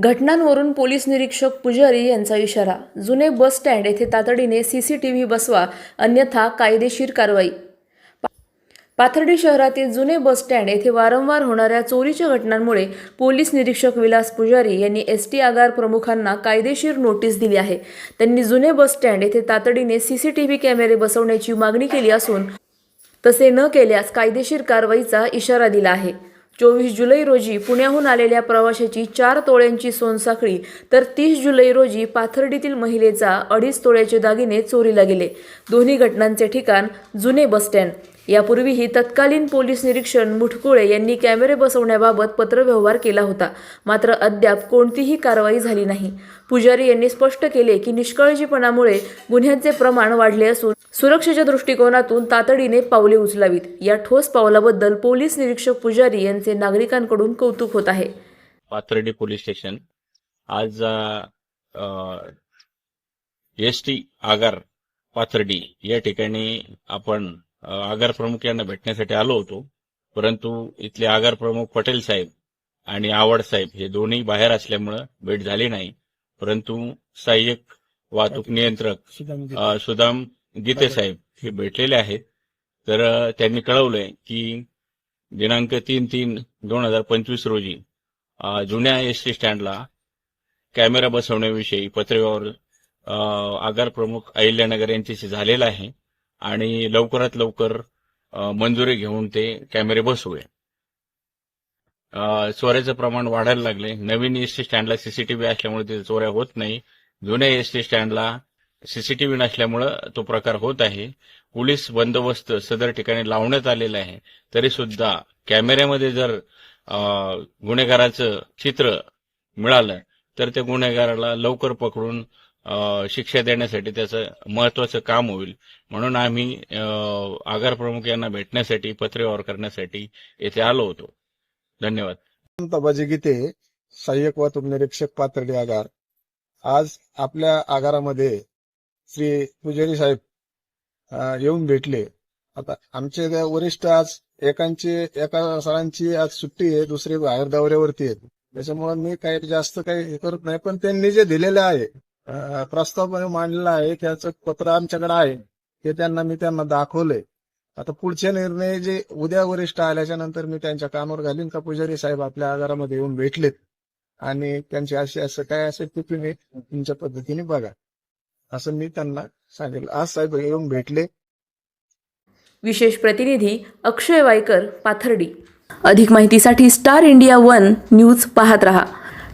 घटनांवरून police निरीक्षक पुजारी यांचा इशारा. जुने बस स्टँड येथे तातडीने सी सी टी व्ही बसवा अन्यथा कायदेशीर कारवाई. पाथर्डी शहरातील जुने बस स्टँड येथे वारंवार होणाऱ्या चोरीच्या घटनांमुळे पोलीस निरीक्षक विलास पुजारी यांनी एस टी आगार प्रमुखांना कायदेशीर नोटीस दिली आहे. त्यांनी जुने बस स्टँड येथे तातडीने सी सी टी व्ही कॅमेरे बसवण्याची मागणी केली असून तसे न केल्यास कायदेशीर कारवाईचा इशारा दिला आहे. चोवीस जुलै रोजी पुण्याहून आलेल्या प्रवाशाची चार तोळ्यांची सोनसाखळी तर तीस जुलै रोजी पाथर्डीतील महिलेचा अडीच तोळ्याचे दागिने चोरीला गेले. दोन्ही घटनांचे ठिकाण जुने बसस्टँड यापूर्वीही तत्कालीन पोलीस निरीक्षण मुठकुळे यांनी कॅमेरे बसवण्याबाबत पत्रव्यवहार केला होता. मात्र अद्याप कोणतीही कारवाई झाली नाही. पुजारी यांनी स्पष्ट केले की निष्काळजीपणामुळे गुन्ह्यांचे प्रमाण वाढले असून सुरक्षेच्या दृष्टिकोनातून तातडीने पावले उचलावीत. या ठोस पावलाबद्दल पोलीस निरीक्षक पुजारी यांचे नागरिकांकडून कौतुक होत आहे. Pathardi police station. आज एस टी आगार पाथर्डी या ठिकाणी आपण आगार प्रमुख यांना भेटण्यासाठी आलो होतो. परंतु इथले आगार प्रमुख पटेल साहेब आणि आवड साहेब हे दोन्ही बाहेर असल्यामुळं भेट झाली नाही. परंतु सहाय्यक वाहतूक नियंत्रक सुदाम गीते. साहेब हे भेटलेले आहेत. तर त्यांनी कळवलंय की दिनांक तीन तीन दोन हजार पंचवीस रोजी जुन्या एस टी स्टँडला कॅमेरा बसवण्याविषयी पत्रव्यवहार आगार प्रमुख अहिल्यानगर यांच्याशी झालेला आहे. आणि लवकरात लवकर मंजुरी घेऊन ते कॅमेरे बसवूया. चोऱ्याचं प्रमाण वाढायला लागले नवीन एस टी स्टँडला सीसीटीव्ही असल्यामुळे तिथे चोऱ्या होत नाही. जुन्या एस टी स्टँडला सीसीटीव्ही नसल्यामुळं तो प्रकार होत आहे. पोलीस बंदोबस्त सदर ठिकाणी लावण्यात आलेला आहे. तरी सुद्धा कॅमेऱ्यामध्ये जर गुन्हेगाराचं चित्र मिळालं तर त्या गुन्हेगाराला लवकर पकडून शिक्षा देण्यासाठी त्याचं महत्वाचं काम होईल. म्हणून आम्ही आगार प्रमुख यांना भेटण्यासाठी पत्रव्यवहार करण्यासाठी येथे आलो होतो. धन्यवाद. तबाजी गीते सहाय्यक व निरीक्षक पाथर्डी आगार. आज आपल्या आगारामध्ये श्री पुजारी साहेब येऊन भेटले. आता आमचे वरिष्ठ आज एकांची एका सरांची आज सुट्टी आहे दुसरी बाहेर दौऱ्यावरती आहेत. त्याच्यामुळे मी काही जास्त काही हे करत नाही पण त्यांनी जे दिलेले आहे प्रस्ताव मांडलेला आहे त्याचं पत्र आमच्याकडे आहे. ते त्यांना मी त्यांना दाखवलंय. आता पुढचे निर्णय जे उद्या वरिष्ठ आल्याच्यानंतर मी त्यांच्या कामावर घालीन का पुजारी साहेब आपल्या आगारामध्ये येऊन भेटलेत. आणि त्यांची अशी असं काय असेल ते तुम्ही तुमच्या पद्धतीने बघा. असं मी त्यांना सांगितलं. आज साहेब येऊन भेटले. विशेष प्रतिनिधी अक्षय वायकर पाथर्डी. अधिक माहितीसाठी स्टार इंडिया वन न्यूज पाहत रहा.